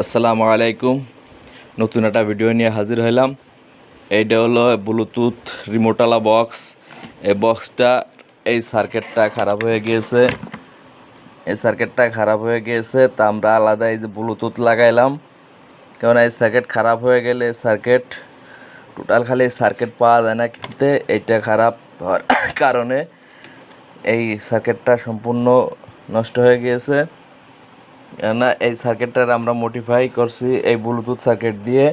আসসালামু আলাইকুম। নতুন একটা ভিডিও নিয়ে হাজির হইলাম। এইটা হলো ব্লুটুথ রিমোটালা বক্স এই বক্সটা এই সার্কিটটা খারাপ হয়ে গিয়েছে। এই সার্কিটটা খারাপ হয়ে গিয়েছে তা আমরা আলাদা এই যে ব্লুটুথ লাগাইলাম। কারণ এই সার্কিট খারাপ হয়ে গেলে সার্কিট টোটাল খালি সার্কিট পাওয়া যায় না কিনতে। এইটা খারাপ হওয়ার কারণে এই সার্কিটটা সম্পূর্ণ নষ্ট হয়ে গিয়েছে। না, এই সার্কিটটার আমরা মডিফাই করছি এই ব্লুটুথ সার্কিট দিয়ে।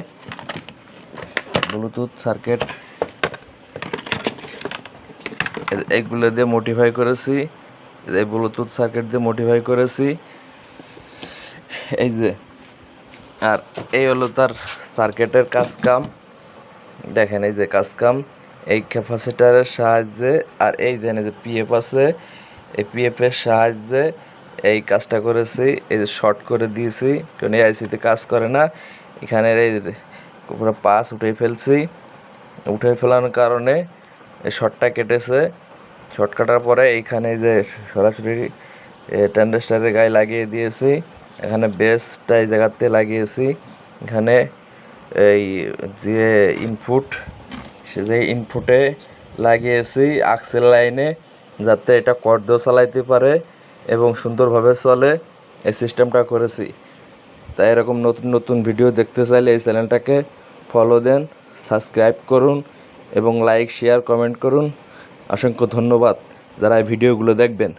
ব্লুটুথ সার্কিট এইগুলো দিয়ে মডিফাই করেছি। এই ব্লুটুথ সার্কিট দিয়ে মডিফাই করেছি। এই যে, আর এই হলো তার সার্কিটের কাজ কাম দেখেন এই যে কাজ কাম এই ক্যাপাসিটারের সাহায্যে, আর এই এই যে পিএফ আছে, এই পিএফ এর সাহায্যে এই কাজটা করেছি, এই যে শর্ট করে দিয়েছি কারণ এই আইসিতে কাজ করে না। এখানে এই পুরো পাস উঠে ফেলছি। উঠে ফেলানোর কারণে এই শর্টটা কেটেছে। শর্ট কাটার পরে এইখানে যে সরাসরি ট্যান্ডেস্টারের গায়ে লাগিয়ে দিয়েছি। এখানে বেসটা এই জায়গাতে লাগিয়েছি। এখানে এই যে ইনপুট সে যে ইনপুটে লাগিয়েছি আক্সেল লাইনে যাতে এটা কর্দ চালাইতে পারে। এবং সুন্দরভাবে চলে এই সিস্টেমটা করেছি। তাই এরকম নতুন নতুন ভিডিও দেখতে চাইলে এই চ্যানেলটাকে ফলো দেন সাবস্ক্রাইব করুন এবং লাইক শেয়ার কমেন্ট করুন। অসংখ্য ধন্যবাদ যারা এই ভিডিওগুলো দেখবেন।